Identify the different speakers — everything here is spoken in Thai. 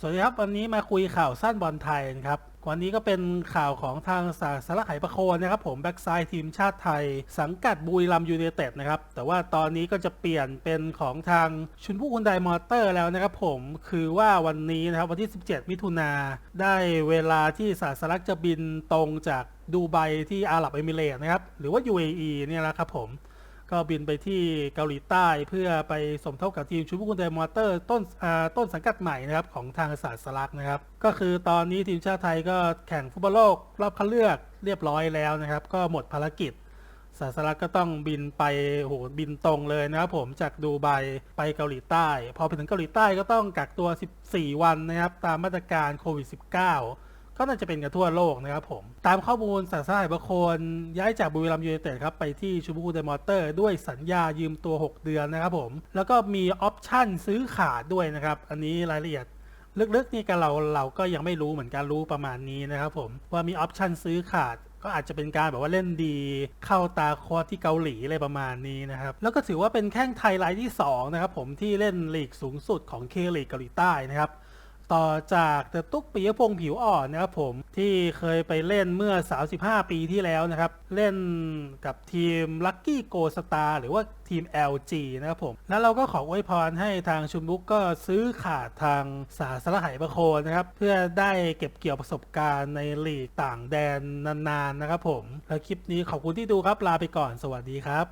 Speaker 1: สวัสดีครับ วันนี้มาคุยข่าวสั้นบอลไทยนะครับ วันนี้ก็เป็นข่าวของทางสาสารไหประโคนนะครับ ผมแบ็กไซด์ทีมชาติไทย สังกัดบุรีรัมย์ยูไนเต็ดนะครับ แต่ว่าตอนนี้ก็จะเปลี่ยนเป็นของทางชุนผู้คุณไดมอเตอร์แล้วนะครับผมคือว่าวันนี้นะครับวันที่ 17 มิถุนาได้เวลาที่สาสลักจะบินตรงจากดูไบที่อาหรับเอมิเรต์นะครับหรือว่า UAE เนี่ยแหละครับผม ก็บินไปที่เกาหลีใต้เพื่อไปสมทบกับทีมชูบุกุนเดมอเตอร์ต้นต้นสังกัดใหม่นะครับของทางศาสลักนะครับ ก็คือตอนนี้ทีมชาติไทยก็แข่งฟุตบอลโลกรอบคัดเลือกเรียบร้อยแล้วนะครับ ก็หมดภารกิจศาสลักก็ต้องบินไปโหบินตรงเลยนะครับผมจากดูไบไปเกาหลีใต้ พอไปถึงเกาหลีใต้ก็ต้องกักตัว 14 วันนะครับ ตามมาตรการโควิด -19 ก็น่าจะเป็นกันทั่วโลกนะครับผม ตามข้อมูลสาสายบะโคนย้ายจากบุรีรัมย์ยูไนเต็ดครับไปที่ชูบูคูเดมอเตอร์ด้วยสัญญายืมตัว 6 เดือนนะครับผม แล้วก็มีออปชั่นซื้อขาดด้วยนะครับ อันนี้รายละเอียดลึกๆนี่กันเราเราก็ยังไม่รู้เหมือนกันรู้ประมาณนี้นะครับผมว่ามีออปชั่นซื้อขาดก็อาจจะเป็นการแบบว่าเล่นดีเข้าตาคอที่เกาหลีอะไรประมาณนี้นะครับ แล้วก็ถือว่าเป็นแข้งไทยรายที่2นะครับผมที่เล่นลีกสูงสุดของเคลีกเกาหลีใต้นะครับ ต่อจากเตตุ๊กปียพงษ์ผิวอ่อนนะครับผมที่เคยไปเล่นเมื่อ 35 ปีที่แล้วนะครับ เล่นกับทีม Lucky Go Star หรือว่าทีม LG นะครับผม แล้วเราก็ขออวยพรให้ทางชุนบุกก็ซื้อขาดทางสาสารไหประโคนนะครับ เพื่อได้เก็บเกี่ยวประสบการณ์ในลีกต่างแดนนานๆนะครับผม แล้วคลิปนี้ขอบคุณที่ดูครับลาไปก่อนสวัสดีครับ